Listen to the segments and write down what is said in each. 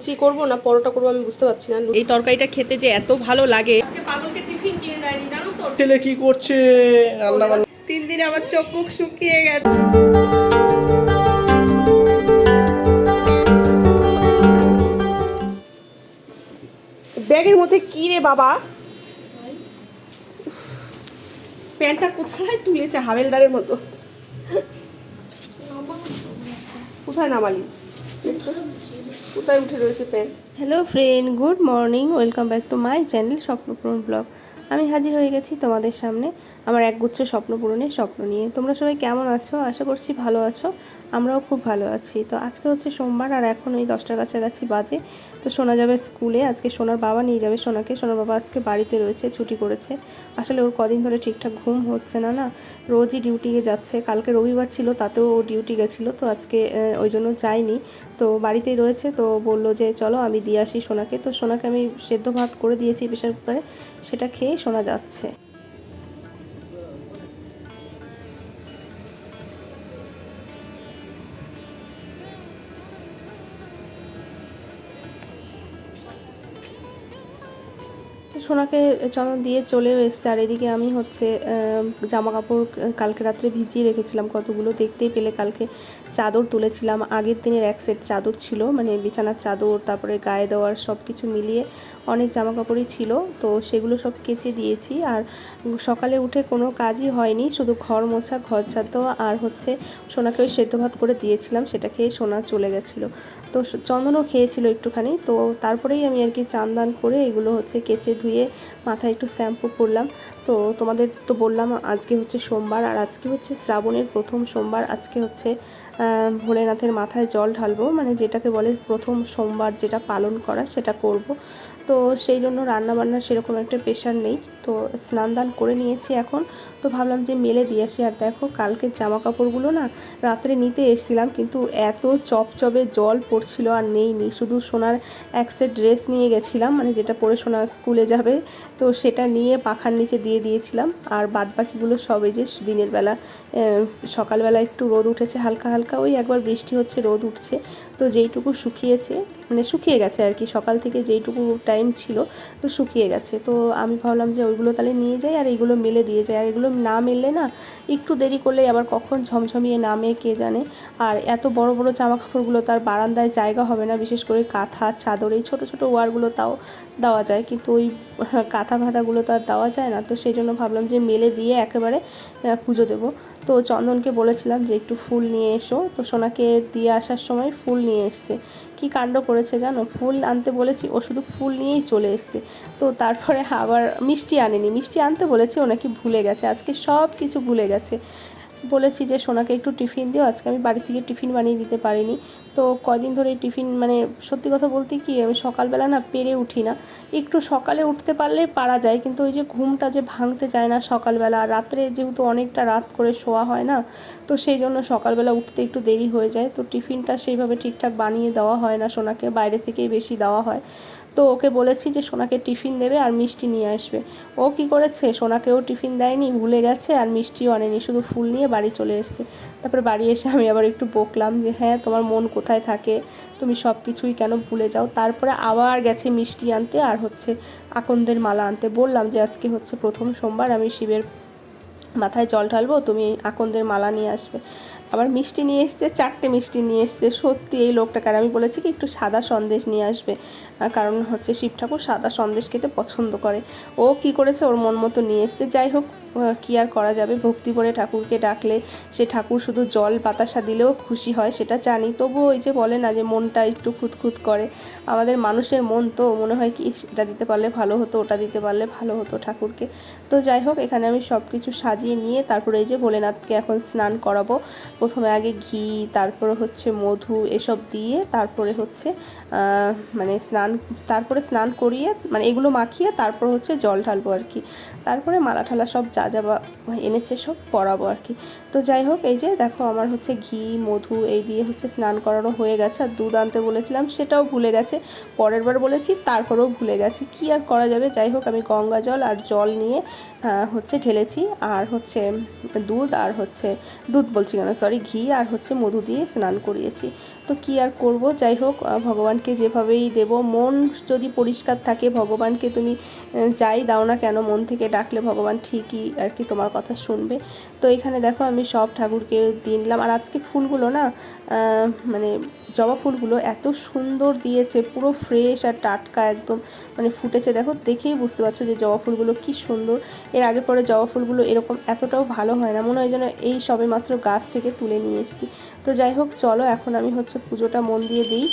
লুচি করব না পরোটা করব আমি বুঝতে পারছি না। এই তরকারিটা খেতে যে এত ভালো লাগে। আজকে পাগলকে টিফিন কিনে দেয়নি জানো তো? ছেলে কি করছে রান্না তিন দিন আমার চোখ মুখ শুকিয়ে গেছে। ব্যাগের মধ্যে কি রে বাবা? প্যান্টটা কোথায় তুলেছে হাবেলদারের মতো? কোথায় নামালি কোথায় উঠে রয়েছে pen hello friend good morning welcome back to my channel Swapnapuran blog আমি হাজির হয়ে গেছি তোমাদের সামনে। আমার একগুচ্ছ স্বপ্ন পূরণের স্বপ্ন নিয়ে। তোমরা সবাই কেমন আছো? আশা করছি ভালো আছো। আমরাও খুব ভালো আছি। তো আজকে হচ্ছে সোমবার আর এখন ওই দশটার কাছাকাছি বাজে। তো শোনা যাবে স্কুলে। আজকে সোনার বাবা নিয়ে যাবে সোনাকে। সোনার বাবা আজকে বাড়িতে রয়েছে, ছুটি করেছে। আসলে ওর কদিন ধরে ঠিকঠাক ঘুম হচ্ছে না না? রোজই ডিউটিকে যাচ্ছে। কালকে রবিবার ছিল, তাতেও ও ডিউটি গেছিল। তো আজকে ওই জন্য যায়নি। তো বাড়িতেই রয়েছে। তো বলল যে, চলো, আমি দিয়ে আসি সোনাকে। তো সোনাকে আমি সেদ্ধ ভাত করে দিয়েছি প্রেশার কুকারে। সেটা খেয়ে শোনা যাচ্ছে। সোনাকে চন্দন দিয়ে চলেও এসছে। আর এদিকে আমি হচ্ছে জামা কাপড় কালকে রাত্রে ভিজিয়ে রেখেছিলাম। কতগুলো দেখতেই পেলে কালকে চাদর তুলেছিলাম। আগের দিনের এক সেট চাদর ছিল মানে বিছানার চাদর, তারপরে গায়ে দেওয়ার সব কিছু মিলিয়ে অনেক জামা কাপড়ই ছিল। তো সেগুলো সব কেচে দিয়েছি। আর সকালে উঠে কোনো কাজই হয়নি, শুধু ঘর মোছা, ঘর ছাদ আর হচ্ছে সোনাকে ওই সেদ্ধ ভাত করে দিয়েছিলাম, সেটা খেয়ে সোনা চলে গেছিল। তো চন্দনও খেয়েছিল একটুখানি। তো তারপরেই আমি আর কি চান দান করে এগুলো হচ্ছে কেচে ধুয়ে মাথায় একটু শ্যাম্পু করলাম। তো তোমাদের তো বললাম আজকে হচ্ছে সোমবার, আর আজকে হচ্ছে শ্রাবণের প্রথম সোমবার, আজকে হচ্ছে ভোলেনাথের মাথায় জল ঢালবো মানে যেটাকে বলে প্রথম সোমবার যেটা পালন করা সেটা করব। তো সেই জন্য রান্নাবান্নার সেরকম একটা প্রেশার নেই। তো স্নান দান করে নিয়েছি এখন। তো ভাবলাম যে মেলে দিয়ে আসি। আর দেখো কালকের জামা কাপড়গুলো না রাত্রে নিতে এসেছিলাম, কিন্তু এত চপচপে জল পড়ছিল আর নেই নি শুধু সোনার এক সেট ড্রেস নিয়ে গেছিলাম মানে যেটা পরে সোনা স্কুলে যাবে, তো সেটা নিয়ে পাখার নিচে দিয়ে দিয়েছিলাম। আর বাদ বাকিগুলো সব যে দিনের বেলা সকালবেলা একটু রোদ উঠেছে হালকা হালকা ওই একবার বৃষ্টি হচ্ছে, রোদ উঠছে, তো যেইটুকু শুকিয়েছে মানে শুকিয়ে গেছে আর কি। সকাল থেকে যেইটুকু টাইম ছিল, তো শুকিয়ে গেছে। তো আমি ভাবলাম যে ওইগুলো তাহলে নিয়ে যাই আর এইগুলো মেলে দিয়ে যাই। আর এগুলো না মেললে না একটু দেরি করলে আবার কখন ঝমঝমিয়ে নামে, কে জানে? আর এত বড় বড় জামা কাপড়গুলো তার বারান্দায় জায়গা হবে না, বিশেষ করে কাঁথা, চাদর, এই ছোটো ছোটো ওয়ারগুলো তাও দেওয়া যায়। কিন্তু ওই কাঁথা ভাতাগুলো তো আর দেওয়া যায় না, তো সেই জন্য ভাবলাম যে মেলে দিয়ে একেবারে পুজো দেবো। তো চন্দনকে বলেছিলাম যে একটু ফুল নিয়ে এসো। তো সোনাকে দিয়ে আসার সময় ফুল নিয়ে এসছে। কি কাণ্ড করেছে জানো? ফুল আনতে বলেছি, ও শুধু ফুল নিয়েই চলে এসছে। তো তারপরে আবার মিষ্টি আনেনি। মিষ্টি আনতে বলেছি, ও নাকি ভুলে গেছে। আজকে সব কিছু ভুলে গেছে। বলেছি যে সোনাকে একটু টিফিন দিও, আজকে আমি বাড়ি থেকে টিফিন বানিয়ে দিতে পারিনি। তো কদিন ধরে টিফিন মানে সত্যি কথা বলতে কি, আমি সকালবেলা না পেরে উঠি না। একটু সকালে উঠতে পারলে পারা যায়, কিন্তু ওই যে ঘুমটা যে ভাঙতে চায় না সকালবেলা। রাত্রে যেহেতু অনেকটা রাত করে শোয়া হয় না, তো সেই জন্য সকালবেলা উঠতে একটু দেরি হয়ে যায়। তো টিফিনটা সেইভাবে ঠিকঠাক বানিয়ে দেওয়া হয় না সোনাকে, বাইরে থেকেই বেশি দেওয়া হয়। তো ওকে বলেছি যে সোনাকে টিফিন দেবে আর মিষ্টি নিয়ে আসবে। ও কি করেছে? সোনাকেও টিফিন দেয়নি, ভুলে গেছে আর মিষ্টিও আনেনি, শুধু ফুল নিয়ে বাড়ি চলে এসছে। তারপরে বাড়ি এসে আমি আবার একটু বকলাম যে হ্যাঁ তোমার মন কোথায় থাকে? তুমি সব কিছুই কেন ভুলে যাও? তারপরে আবার গেছে মিষ্টি আনতে আর হচ্ছে আকন্দের মালা আনতে। বললাম যে, আজকে হচ্ছে প্রথম সোমবার, আমি শিবের মাথায় জল ঢালবো, তুমি আকন্দের মালা নিয়ে আসবে। আবার মিষ্টি নিয়ে এসছে, চারটে মিষ্টি নিয়ে এসছে। সত্যি এই লোকটাকে আর আমি বলেছি কি, একটু সাদা সন্দেশ নিয়ে আসবে। কারণ হচ্ছে শিব ঠাকুর সাদা সন্দেশ খেতে পছন্দ করে। ও কি করেছে? ওর মন মতো নিয়ে এসছে। যাই হোক কি আর করা যাবে? ভক্তি করে ঠাকুরকে ডাকলে সে ঠাকুর শুধু জল বাতাসা দিলেও খুশি হয়, সেটা জানি। তবুও ওই যে বলে না যে মনটা একটু খুঁতখুত করে। আমাদের মানুষের মন তো, মনে হয় কি এটা দিতে পারলে ভালো হতো, ওটা দিতে পারলে ভালো হতো ঠাকুরকে। তো যাই হোক, এখানে আমি সব কিছু সাজিয়ে নিয়ে তারপরে এই যে ভোলেনাথকে এখন স্নান করাবো। প্রথমে আগে ঘি, তারপরে হচ্ছে মধু এসব দিয়ে তারপরে হচ্ছে মানে স্নান, তারপরে স্নান করিয়ে মানে এগুলো মাখিয়ে তারপর হচ্ছে জল ঢালবো আর কি। তারপরে মালা ঠালা সব যা যা এনেছে সব পরাবো আর কি। তো যাই হোক, এই যে দেখো আমার হচ্ছে ঘি, মধু এই দিয়ে হচ্ছে স্নান করানো হয়ে গেছে। আর দুধ আনতে বলেছিলাম, সেটাও ভুলে গেছে। পরের বার বলেছি, তারপরেও ভুলে গেছে। কি আর করা যাবে? যাই হোক, আমি গঙ্গা জল আর জল নিয়ে হচ্ছে ঢেলেছি। আর হচ্ছে দুধ আর হচ্ছে, দুধ বলছি কেন? সরি ঘি আর হচ্ছে মধু দিয়ে স্নান করিয়েছি। তো কি আর করব? যাই হোক ভগবানকে যেভাবেই দেব, মন যদি পরিষ্কার থাকে, ভগবানকে তুমি যাই দাও না কেন, মন থেকে ডাকলে ভগবান ঠিকই আর কি তোমার কথা শুনবে। তো এখানে দেখো আমি সব ঠাকুরকে দিলাম আর আজকে ফুলগুলো না মানে জবা ফুলগুলো এত সুন্দর দিয়েছে, পুরো ফ্রেশ আর টাটকা একদম মানে ফুটেছে। দেখো, দেখেই বুঝতে পারছ যে জবা ফুলগুলো কি সুন্দর। এর আগে পরে জবা ফুলগুলো এরকম এতটাও ভালো হয় না, মনে হয় যেন এই সবে মাত্র গাছ থেকে তুলে নিয়ে এসেছি। তো যাই হোক, চলো, এখন আমি হচ্ছে পুজোটা মন দিয়ে দিই।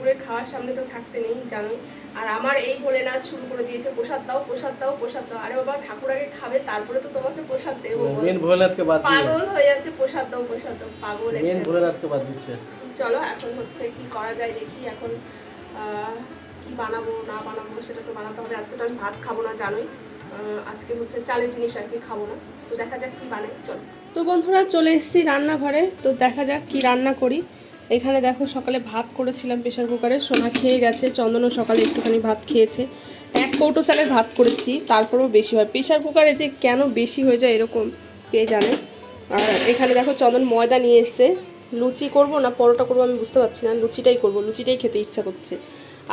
ঠাকুরের খাওয়ার সামনে তো থাকতে নেই জানোই। আর আমার এই ভোলেনাথ শুরু করে দিয়েছে প্রসাদ দাও প্রসাদ দাও প্রসাদ দাও। আরে বাবা ঠাকুর আগে খাবে তারপরে তো তোমাকে প্রসাদ দেবো মেন ভোলেনাথকে বাদ পাগল হয়ে যাচ্ছে প্রসাদ দাও প্রসাদ দাও পাগল মেন একটা। ভোলেনাথকে বাদ দিচ্ছে। চলো এখন হচ্ছে কি করা যায় দেখি এখন কি বানাবো না বানাবো সেটা তো বানাতে হবে। আজকে তো আমি ভাত খাব না জানোই। আজকে হচ্ছে চালের জিনিস আর কি খাব না। তো দেখা যাক কি বানাই চলো। তো বন্ধুরা চলে এসেছি রান্নাঘরে। তো দেখা যাক কি রান্না করি। এখানে দেখো সকালে ভাত করেছিলাম প্রেশার কুকারে সোনা খেয়ে গেছে, চন্দনও সকালে একটুখানি ভাত খেয়েছে। এক কৌটো চালের ভাত করেছি, তারপরেও বেশি হয়। প্রেশার কুকারে যে কেন বেশি হয়ে যায় এরকম, কে জানে? আর এখানে দেখো চন্দন ময়দা নিয়ে এসছে। লুচি করব না, পরোটা করব আমি বুঝতে পারছি না, লুচিটাই করব, লুচিটাই খেতে ইচ্ছা করছে।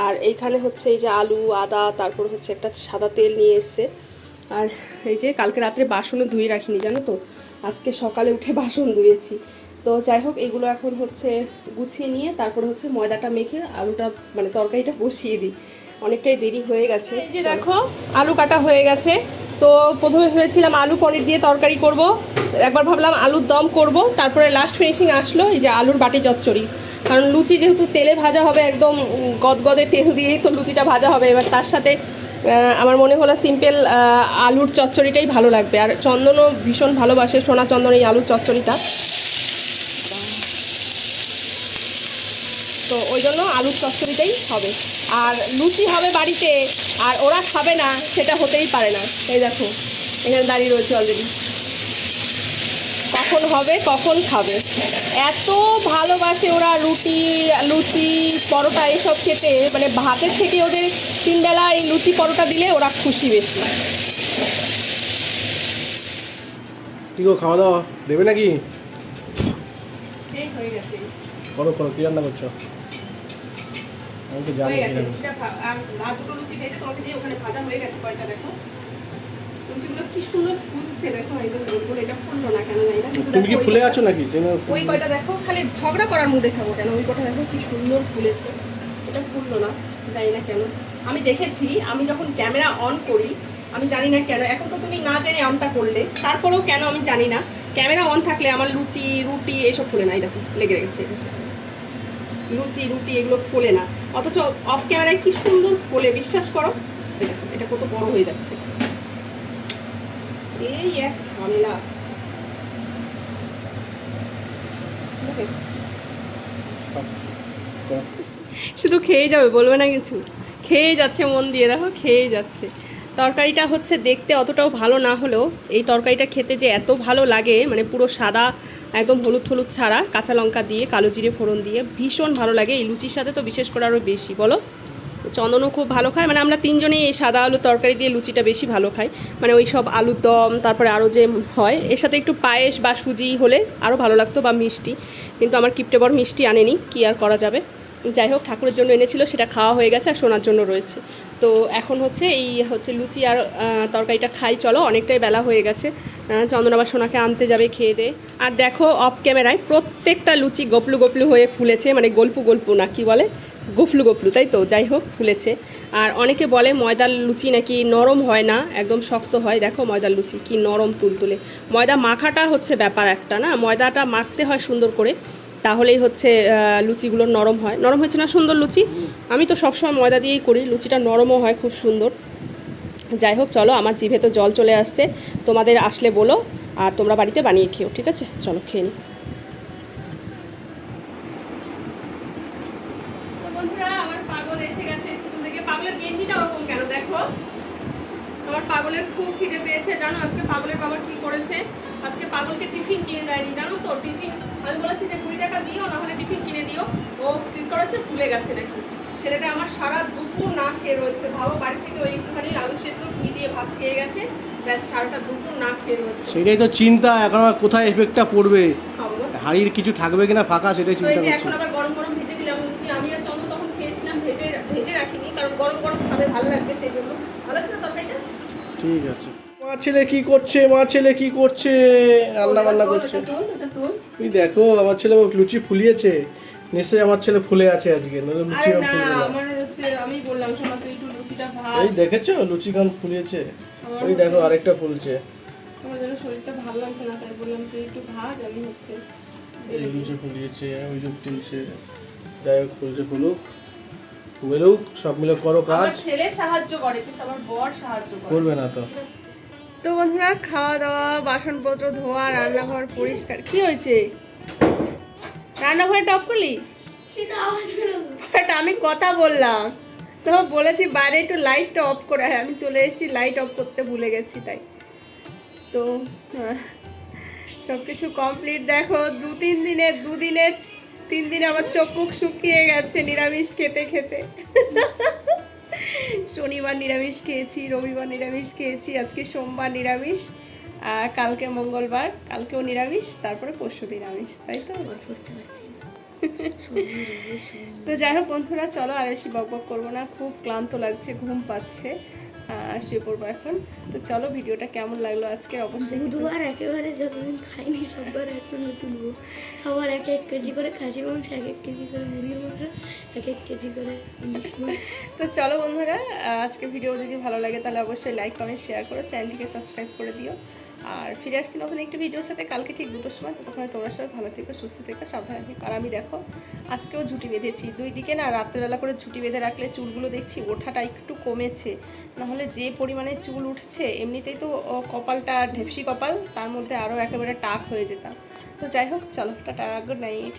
আর এইখানে হচ্ছে এই যে আলু, আদা, তারপর হচ্ছে একটা সাদা তেল নিয়ে এসছে। আর এই যে কালকে রাত্রে বাসনও ধুয়ে রাখিনি, জানো তো? আজকে সকালে উঠে বাসন ধুয়েছি। তো যাই হোক এগুলো এখন হচ্ছে গুছিয়ে নিয়ে তারপরে হচ্ছে ময়দাটা মেখে আলুটা মানে তরকারিটা বসিয়ে দিই। অনেকটাই দেরি হয়ে গেছে যে দেখো আলু কাটা হয়ে গেছে। তো প্রথমে ভেবেছিলাম আলু পনির দিয়ে তরকারি করব। একবার ভাবলাম আলুর দম করব। তারপরে লাস্ট ফিনিশিং আসলো এই যে আলুর বাটি চচ্চড়ি। কারণ লুচি যেহেতু তেলে ভাজা হবে একদম গদগদে তেল দিয়েই তো লুচিটা ভাজা হবে। এবার তার সাথে আমার মনে হলো সিম্পল আলুর চচ্চড়িটাই ভালো লাগবে। আর চন্দনও ভীষণ ভালোবাসে সোনা চন্দন এই আলুর চচ্চড়িটা। তো ওই জন্য আলুর চচ্চড়িটাই হবে। আর লুচি হবে বাড়িতে আর ওরা খাবে না সেটা হতেই পারে না। এই দেখো এখানে দাঁড়িয়ে রয়েছে অলরেডি কখন হবে কখন খাবে? এত ভালোবাসে ওরা রুটি লুচি পরোটা এসব খেতে। মানে ভাতের থেকে ওদের তিনবেলা এই লুচি পরোটা দিলে ওরা খুশি বেশি। কি গো খাওয়া দাওয়া দেবে নাকি? হয়ে করো করো কি রান্না করছ? হয়ে গেছে লুচিটা আর আর দুটো লুচি ভেজে তোমাকে দিয়ে ওখানে ভাজা হয়ে গেছে কয়টা দেখো? লুচিগুলো কি সুন্দর ফুলছে দেখো একদম গোল গোল এটা ফুললো না কেন জানি না তুমি কি ফুলে আছো নাকি? ওই কয়টা দেখো খালি ঝগড়া করার মুডে থাকো কেন? ওই দেখো কি সুন্দর ফুলেছে এটা ফুললো না জানি না কেন। আমি দেখেছি আমি যখন ক্যামেরা অন করি আমি জানি না কেন এখন তো তুমি না জেনে অনটা করলে তারপরেও কেন আমি জানি না। ক্যামেরা অন থাকলে আমার লুচি রুটি এসব ফুলে না এই দেখো লেগে রেখেছে এটা। লুচি, রুটি এগুলো ফোলে না। অথচ অফ ক্যামেরায় কি সুন্দর ফোলে, বিশ্বাস করো? এটা কত বড় হয়ে যাচ্ছে। এই এক ঝামেলা। শুধু খেয়ে যাবে, বলবে না কিছু। খেয়ে যাচ্ছে মন দিয়ে, দেখো খেয়ে যাচ্ছে। তরকারিটা হচ্ছে দেখতে অতটাও ভালো না হলেও এই তরকারিটা খেতে যে এত ভালো লাগে মানে পুরো সাদা, একদম হলুদ হলুদ ছাড়া, কাঁচা লঙ্কা দিয়ে, কালো জিরে ফোড়ন দিয়ে, ভীষণ ভালো লাগে। এই লুচির সাথে তো বিশেষ করে আরও বেশি, বলো? চন্দনও খুব ভালো খায়। মানে আমরা তিনজনেই এই সাদা আলু তরকারি দিয়ে লুচিটা বেশি ভালো খাই। মানে ওই সব আলুর দম, তারপরে আরও যে হয়, এর সাথে একটু পায়েস বা সুজি হলে আরও ভালো লাগতো বা মিষ্টি। কিন্তু আমার কিপটে বড় মিষ্টি আনেনি, কি আর করা যাবে? যাই হোক, ঠাকুরের জন্য এনেছিল, সেটা খাওয়া হয়ে গেছে আর সোনার জন্য রয়েছে। তো এখন হচ্ছে এই হচ্ছে লুচি আর তরকারিটা খাই চলো অনেকটাই বেলা হয়ে গেছে। আহ, চন্দন আবার সোনাকে আনতে যাবে খেয়ে দে। আর দেখো অফ ক্যামেরায় প্রত্যেকটা লুচি গপলু গপলু হয়ে ফুলেছে মানে গল্পু গল্পু না কি বলে? গফলু গফলু তাই তো? যাই হোক ফুলেছে। আর অনেকে বলে ময়দার লুচি নাকি নরম হয় না একদম শক্ত হয়। দেখো ময়দার লুচি কি নরম তুলতুলে। ময়দা মাখাটা হচ্ছে ব্যাপার একটা না? ময়দাটা মাখতে হয় সুন্দর করে। তাহলেই হচ্ছে লুচিগুলো নরম হয়। নরম হয়েছে না সুন্দর লুচি? আমি তো সবসময় ময়দা দিয়েই করি, লুচিটা নরমও হয়, খুব সুন্দর। যাই হোক, চলো, আমার জিভে তো জল চলে আসছে। তোমাদের আসলে বলো, আর তোমরা বাড়িতে বানিয়ে খেও, ঠিক আছে? চলো, খেয়ে আমার পাগলের খুব খিদে পেয়েছে, জানো? আজকে পাগলের বাবা কি করেছে? আজকে পাগলকে টিফিন কিনে দেয়নি জানো তো? টিফিন আমি বলেছি যে কুড়ি টাকা দিও না হলে টিফিন কিনে দিও। ও কি করেছে? ভুলে গেছে নাকি? ছেলেটা আমার সারা দুপুর না খেয়ে রয়েছে। ভাবো বাড়ি থেকে ওই একটুখানি আলু সেদ্ধ ঘি দিয়ে ভাত খেয়ে গেছে। ব্যাস সারাটা দুপুর না খেয়ে রয়েছে। সেটাই তো চিন্তা এখন কোথায় এফেক্টটা পড়বে? হাড়ির কিছু থাকবে কিনা ফাঁকা সেটাই চিন্তা করছি। এখন আবার গরম গরম ভেজে দিলাম লুচি আমি আর চন্দ্র তখন খেয়েছিলাম ভেজে ভেজে রাখিনি কারণ গরম গরম খাবে ভালো লাগবে সেই জন্য। ভালো আছে না তরকারিটা? ঠিক আছে। মা ছেলে কি করছে? মা ছেলে কি করছে? রান্না বান্না করছে। তুমি দেখো আমার ছেলে লুচি ফুলিয়েছে। নিশ্চয়ই আমার ছেলে ফুলে আছে আজকে নইলে লুচি আমি বললাম শোনা তুই একটু লুচিটা ভাজ। এই দেখেছ? লুচি গান ফুলিয়েছে? ওই দেখো আরেকটা ফুলছে। আমার যেন শরীরটা ভালো লাগছে না তাই বললাম তুই একটু ভাজ আমি হচ্ছে এই লুচি ফুলিয়েছে ওই যে ফুলছে। যাই হোক ফুলছে ফুলুক। ফুলুক সব মিলে করো কাজ। ছেলে সাহায্য করে কিন্তু আমার বর সাহায্য করে। করবে না তো। তো বন্ধুরা খাওয়া দাওয়া বাসনপত্র ধোয়া রান্নাঘর পরিষ্কার। কি হয়েছে? রান্নাঘরে টপ করলি আমি কথা বললাম। তো বলেছি বাইরে একটু লাইটটা অফ করে। আমি চলে এসেছি লাইট অফ করতে ভুলে গেছি তাই। তো সব কিছু কমপ্লিট দেখো দু তিন দিনে দুদিনে তিন দিনে আমার চোখ মুখ শুকিয়ে গেছে নিরামিষ খেতে খেতে শনিবার নিরামিষ খেয়েছি রবিবার নিরামিষ খেয়েছি আজকে সোমবার নিরামিষ আর কালকে মঙ্গলবার কালকেও নিরামিষ তারপরে পরশু নিরামিষ তাই তো? তো যাই হোক বন্ধুরা চলো আর বেশি বক বক করব না খুব ক্লান্ত লাগছে ঘুম পাচ্ছে। শুয়ে পড়ব এখন। তো চলো ভিডিওটা কেমন লাগল আজকে অবশ্যই বুধবার একেবারে যতদিন খাইনি সববার একসঙ্গে তুলবো। সবার এক এক কেজি করে খাসির মাংস এক এক কেজি করে মুরগির মাংস এক এক কেজি করে ইলিশ মাছ। তো চলো বন্ধুরা আজকে ভিডিও যদি ভালো লাগে তাহলে অবশ্যই লাইক কমেন্ট শেয়ার করো চ্যানেলটিকে সাবস্ক্রাইব করে দিও। আর ফিরে আসছি নতুন একটি ভিডিওর সাথে কালকে ঠিক দুটোর সময়। ততক্ষণে তোমরা সবাই ভালো থেকো সুস্থ থেকো সাবধানে থেকো। আর আমি দেখো আজকেও ঝুটি বেঁধেছি। দুই দিকে না রাত্রেবেলা করে ঝুটি বেঁধে রাখলে চুলগুলো দেখছি ওঠাটা একটু কমেছে। নাহলে যে পরিমাণে চুল উঠছে, এমনিতেই তো কপালটা ঢেপসি কপাল, তার মধ্যে আরও একেবারে টাক হয়ে যেতাম। তো যাই হোক, চলো, টাটা গুড নাইট